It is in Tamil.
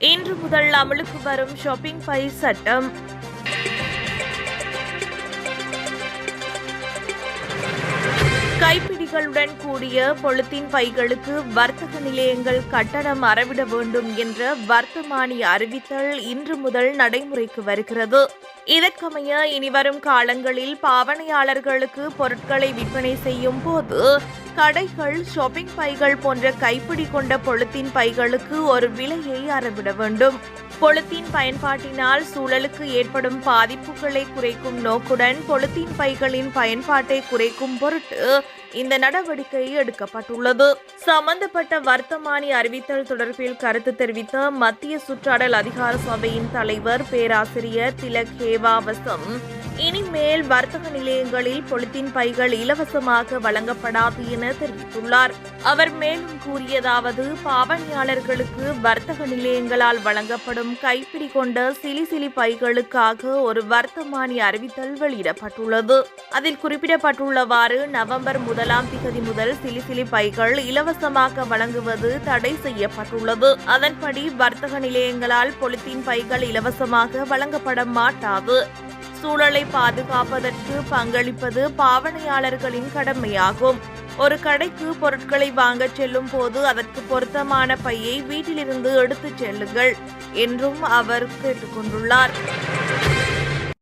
இன்று முதல் அமலுக்கு வரும் ஷாப்பிங் பை சட்டம். கைப்பிடிகளுடன் கூடிய பொலித்தீன் பைகளுக்கு வர்த்தக நிலையங்கள் கட்டணம் அறவிட வேண்டும் என்ற வர்த்தமானி அறிவித்தல் இன்று முதல் நடைமுறைக்கு வருகிறது. இதற்கமைய இனிவரும் காலங்களில் பாவனையாளர்களுக்கு பொருட்களை விற்பனை செய்யும் போது கடைகள் ஷாப்பிங் பைகள் போன்ற கைப்பிடி கொண்ட பொலித்தீன் பைகளுக்கு ஒரு விலையை அறவிட வேண்டும். பொலித்தீன் பயன்பாட்டினால் சூழலுக்கு ஏற்படும் பாதிப்புகளை குறைக்கும் நோக்குடன் பொலித்தீன் பைகளின் பயன்பாட்டை குறைக்கும் பொருட்டு இந்த நடவடிக்கை எடுக்கப்பட்டுள்ளது. சம்பந்தப்பட்ட வர்த்தமானி அறிவித்தல் தொடர்பில் கருத்து தெரிவித்த மத்திய சுற்றாடல் அதிகார சபையின் தலைவர் பேராசிரியர் திலக் ஹேவாவசம் இனிமேல் வர்த்தக நிலையங்களில் பொலித்தீன் பைகள் இலவசமாக வழங்கப்படாது என தெரிவித்துள்ளார். அவர் மேலும் கூறியதாவது பாவனையாளர்களுக்கு வர்த்தக நிலையங்களால் வழங்கப்படும் கைப்பிடி கொண்ட சிலி சிலி பைகளுக்காக ஒரு வர்த்தமானி அறிவித்தல் வெளியிடப்பட்டுள்ளது. அதில் குறிப்பிடப்பட்டுள்ளவாறு நவம்பர் முதலாம் திகதி முதல் சிலி சிலி பைகள் இலவசமாக வழங்குவது தடை செய்யப்பட்டுள்ளது. அதன்படி வர்த்தக நிலையங்களால் பொலித்தீன் பைகள் இலவசமாக வழங்கப்பட மாட்டாது. சூழலை பாதுகாப்பதற்கு பங்களிப்பது பாவனையாளர்களின் கடமையாகும். ஒரு கடைக்கு பொருட்களை வாங்கச் செல்லும் போது அதற்கு பொருத்தமான பையை வீட்டிலிருந்து எடுத்துச் செல்லுங்கள் என்றும் அவர் கேட்டுக்கொண்டுள்ளார்.